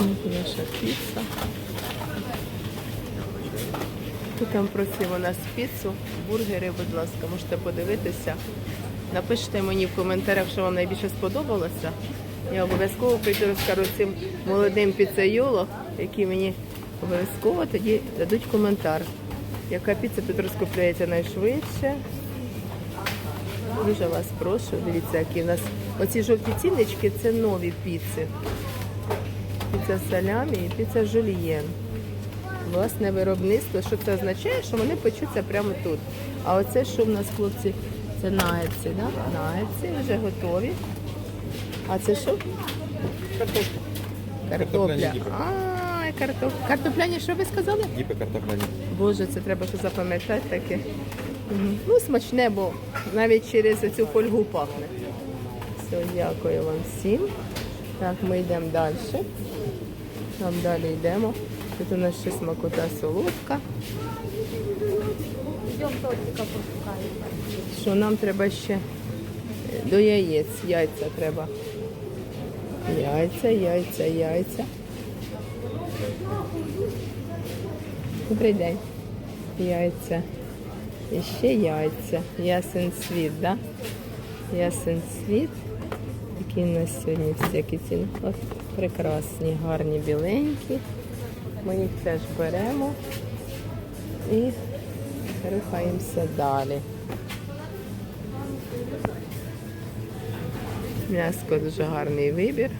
Наша піца. Хто там просив у нас піцу, бургери, будь ласка, можете подивитися. Напишіть мені в коментарях, що вам найбільше сподобалося. Я обов'язково прийду розкажу цим молодим піцейоло, які мені обов'язково тоді дадуть коментар. Яка піца тут розкупляється найшвидше. Дуже вас прошу, дивіться, які в нас оці жовті ціннички це нові піци. Піца салямі і піца жульєн. Власне виробництво. Що це означає? Що вони печуться прямо тут. А оце що в нас, хлопці? Це наєці, да? Наєці вже готові. А це що? Картопля. Картопля. А, картоп... картопляні, що ви сказали? Діпи картопляні. Боже, це треба ще запам'ятати таке. Мгм. Ну, смачне, бо навіть через цю фольгу пахне. Все, дякую вам всім. Так, ми йдемо далі. Там далі йдемо. Тут у нас ще смакота солодка. Що нам треба ще до яєць. Яйця треба. Яйця, яйця, яйця. Добрий день. Яйця. І ще яйця. Ясен світ, да? Ясен світ. Які у нас сьогодні всякі ціни. Прекрасні, гарні, біленькі. Ми їх теж беремо і рухаємося далі. М'яско дуже гарний вибір.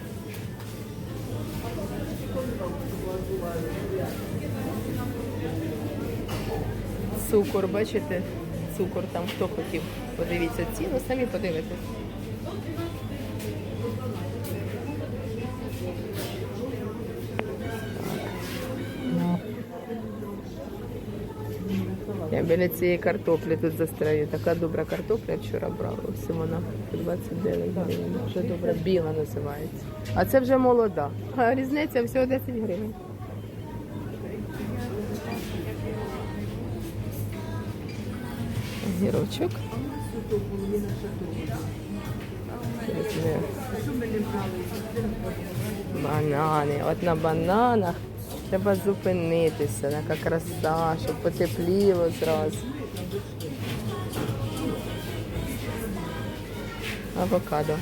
Цукор, бачите? Цукор там хто хотів. Подивіться ціну, самі подивитесь. Я біля цієї картоплі тут застраю. Така добра картопля вчора брала. Ось вона по 29 гривень. Дуже добра, біла називається. А це вже молода. А різниця всього 10 гривень. Огірочок. Банани. От на бананах треба зупинитися. Така краса, щоб потепліло зразу. Авокадо.